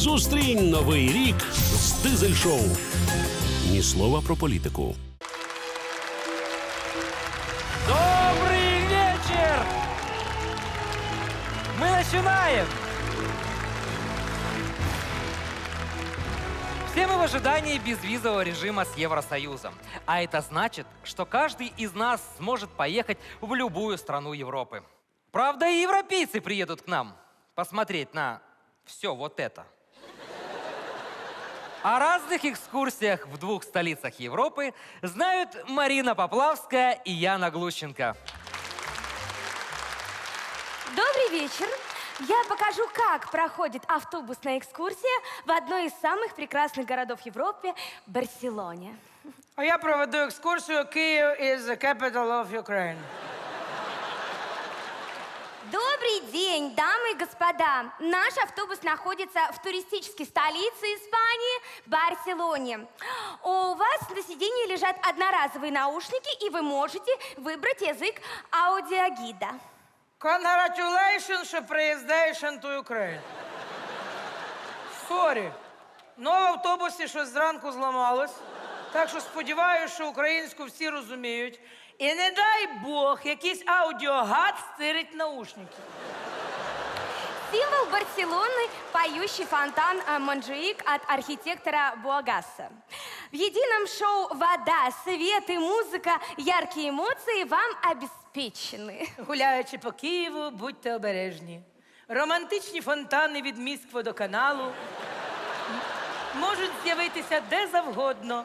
Зустрінь новий рік з дизель шоу. Ні слова про політику. Добрый вечер! Мы начинаем! Все мы в ожидании безвизового режима с Евросоюзом. А это значит, что каждый из нас сможет поехать в любую страну Европы. Правда, и европейцы приедут к нам посмотреть на все вот это. О разных экскурсиях в двух столицах Европы знают Марина Поплавская и Яна Глущенко. Добрый вечер. Я покажу, как проходит автобусная экскурсия в одной из самых прекрасных городов Европы – Барселоне. А я проведу екскурсію Київ is the capital of Ukraine. день, дамы и господа. Наш автобус находится в туристической столице Испании – Барселоне. У вас на сиденье лежат одноразовые наушники, и вы можете выбрать язык аудиогида. Congratulations, що приїздаєш to Ukraine. Сорі. Ну, в автобусі щось зранку зламалось. Так що сподіваюся, що українську всі розуміють. І не дай Бог, якийсь аудіогад стирить наушники. Символ Барселоны – поющий фонтан э, Монжуик от архитектора Буагаса. В едином шоу «Вода, свет и музыка, яркие эмоции» вам обеспечены. Гуляючи по Києву, будьте обережні. Романтичні фонтани від міськводоканалу м- можуть з'явитися де завгодно.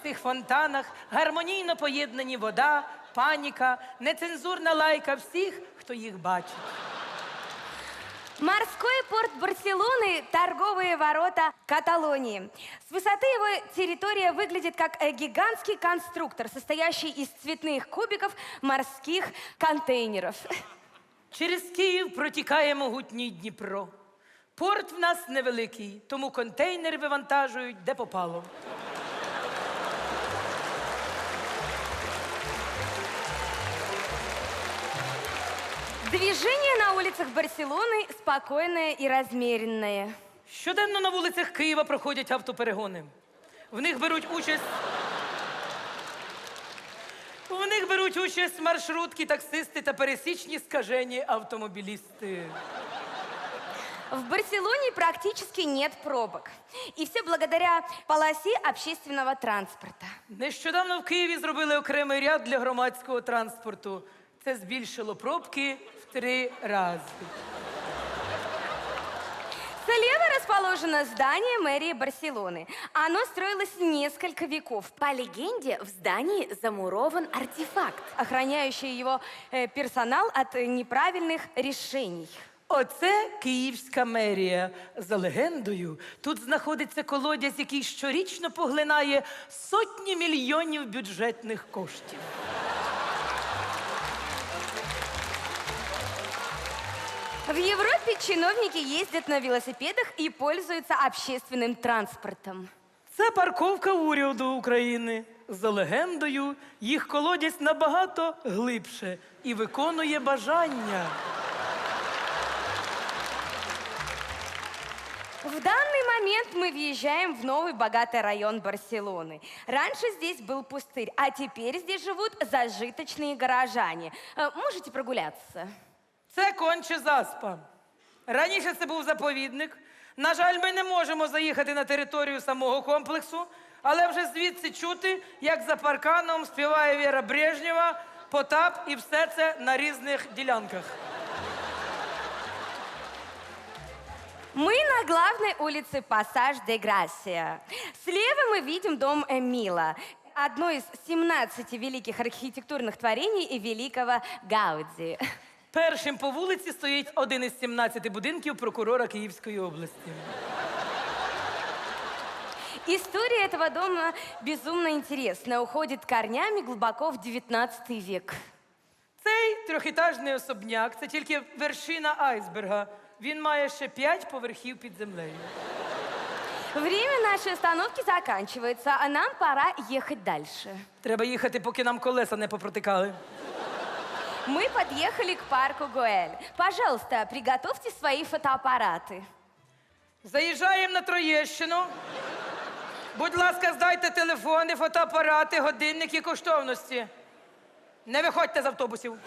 В цих фонтанах гармонійно поєднані вода, паніка, нецензурна лайка всіх, хто їх бачить. Морской порт Барселоны – торговые ворота Каталонии. С высоты его территория выглядит как э, гигантский конструктор, состоящий из цветных кубиков морских контейнеров. Через Київ протікає могутній Дніпро. Порт в нас невеликий, тому контейнери вивантажують де попало. Движение на улицах Барселоны спокойное и размеренное. Щоденно на вулицях Києва проходять автоперегони. В них беруть участь. В них беруть участь маршрутки, таксисти та пересічні скажені автомобілісти. В Барселоне практически нет пробок. И все благодаря полосе общественного транспорта. Нещодавно в Києві зробили окремий ряд для громадського транспорту. Це збільшило пробки три рази. Слева расположено здание мэрии Барселоны. Оно строилось несколько веков. По легенде, в здании замурован артефакт, охраняющий его э, персонал от э, неправильных решений. Оце Київська мерія. За легендою, тут знаходиться колодязь, який щорічно поглинає сотні мільйонів бюджетних коштів. В Европе чиновники ездят на велосипедах и пользуются общественным транспортом. Це парковка уряду України. За легендою, їх колодязь набагато глибше і виконує бажання. В данный момент мы въезжаем в новый богатый район Барселоны. Раньше здесь был пустырь, а теперь здесь живут зажиточные горожане. Э, Можете прогуляться. Це конче заспа. Раніше це був заповідник. На жаль, ми не можемо заїхати на територію самого комплексу, але вже звідси чути, як за парканом співає Віра Брежнєва, Потап і все це на різних ділянках. Мы на главной улице Пассаж де Грасия. Слева мы видим дом Эмила, одно из 17 великих архитектурных творений великого Гауди. Першим по вулиці стоїть один із 17 будинків прокурора Київської області. История этого дома безумно интересна, уходит корнями глубоко в 19 век. Цей трьохетажний особняк це тільки вершина айсберга. Він має ще п'ять поверхів під землею. Время нашей остановки заканчивается, а нам пора ехать дальше. Треба їхати, поки нам колеса не попротикали. Мы подъехали к парку Гуэль. Пожалуйста, приготовьте свои фотоаппараты. Заїжджаємо на Троєщину. Будь ласка, здайте телефони, фотоапарати, годинники, коштовності. Не виходьте з автобусів.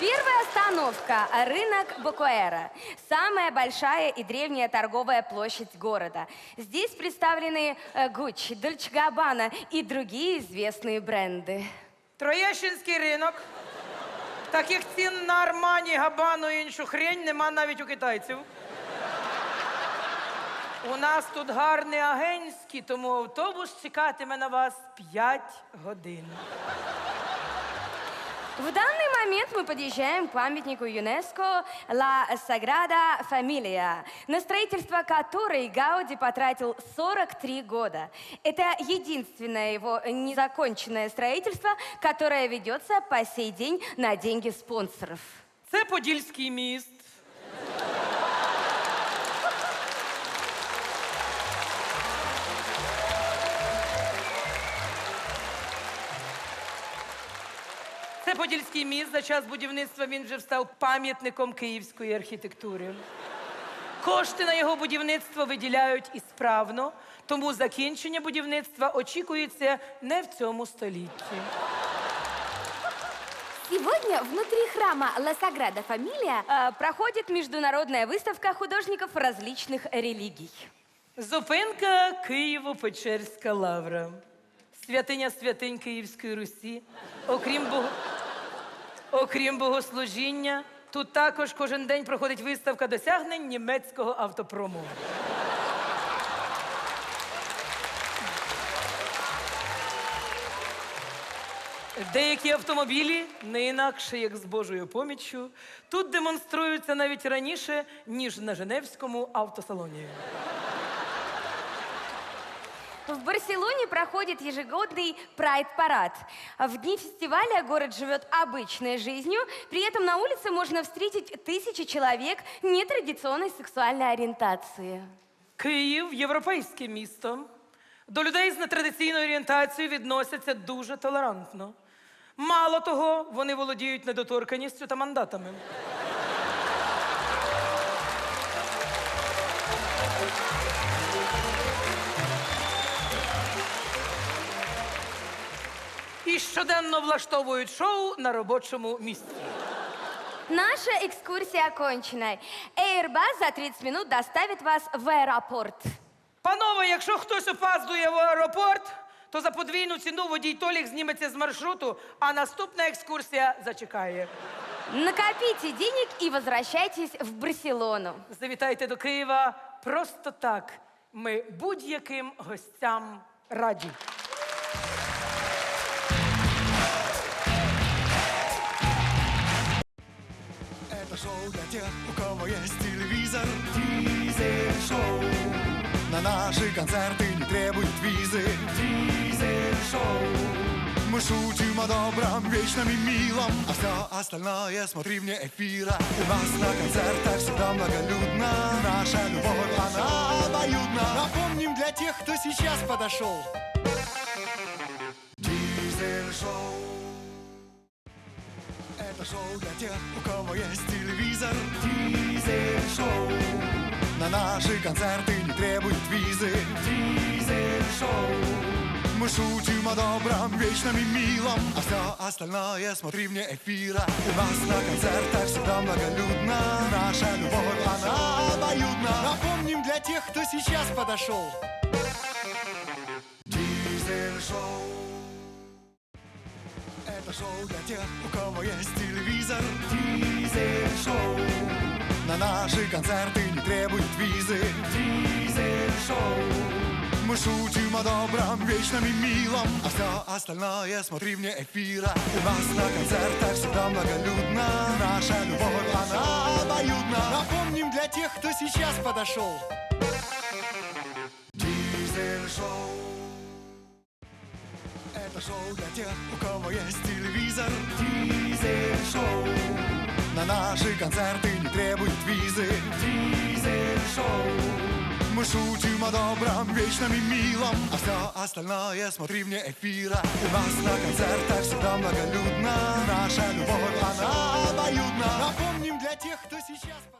Первая остановка – рынок Бакуэра. Самая большая и древняя торговая площадь города. Здесь представлены э, Гуччи, Дольче Габбана и другие известные бренды. Троєщинський ринок. Таких цін на Армані, Габану і іншу хрень нема навіть у китайців. У нас тут гарний агентський, тому автобус чекатиме на вас 5 годин. В данный момент мы подъезжаем к памятнику ЮНЕСКО «Ла Саграда Фамилия», на строительство которой Гауди потратил 43 года. Это единственное его незаконченное строительство, которое ведется по сей день на деньги спонсоров. Це Подільський міст. Подільський міст. За час будівництва він вже став пам'ятником київської архітектури. Кошти на його будівництво виділяють ісправно, тому закінчення будівництва очікується не в цьому столітті. Сегодня внутри храма «Ла Саграда Фамилия» э, проходит международная выставка художников различных религий. Зупинка Києво-Печерська лавра. Святиня святинь Київської Русі. Окрім, бого... Окрім богослужіння, тут також кожен день проходить виставка досягнень німецького автопрому. Деякі автомобілі не інакше, як з Божою поміччю, тут демонструються навіть раніше, ніж на Женевському автосалоні. В Барселоне проходит ежегодный прайд-парад. В дни фестиваля город живет обычной жизнью, при этом на улице можно встретить тысячи человек нетрадиционной сексуальной ориентации. Київ європейське місто. До людей з нетрадиційною орієнтацією відносяться дуже толерантно. Мало того, вони володіють недоторканістю та мандатами. І щоденно влаштовують шоу на робочому місці. Наша экскурсия окончена. Airbus за 30 минут доставит вас в аэропорт. Панове, якщо хтось опаздує в аеропорт, то за подвійну ціну водій Толік зніметься з маршруту, а наступна екскурсія зачекає. Накопите денег и возвращайтесь в Барселону. Завітайте до Києва просто так. Ми будь-яким гостям раді. Это шоу для тех, у кого есть телевизор. Дизель-шоу. На наши концерты не требуют визы. Дизель-шоу. Мы шутим о добром, вечном и милом А все остальное смотри вне эфира У нас на концертах всегда многолюдно Наша любовь, она обоюдна Напомним для тех, кто сейчас подошел Дизель-шоу это шоу для тех, у кого есть телевизор. Дизель-шоу. На наши концерты не требуют визы. Дизель-шоу. Шутим о добром, вечном и милом А все остальное смотри вне эфира У нас на концертах всегда многолюдно Наша любовь, она обоюдна Напомним для тех, кто сейчас подошел Дизель-шоу это шоу для тех, у кого есть телевизор. Дизель-шоу. На наши концерты не требуют визы. Дизель-шоу. Мы шутим о добром, вечном и милом А все остальное смотри вне эфира У нас на концертах всегда многолюдно Наша любовь, она обоюдна Напомним для тех, кто сейчас подошел Дизель-шоу это шоу для тех, у кого есть телевизор. Дизель-шоу. На наши концерты не требуют визы. Дизель-шоу. Мы шутим о добром, вечном и милом. А все остальное смотри вне эфира У нас на концертах всегда многолюдно Наша любовь, она обоюдна. Напомним для тех, кто сейчас...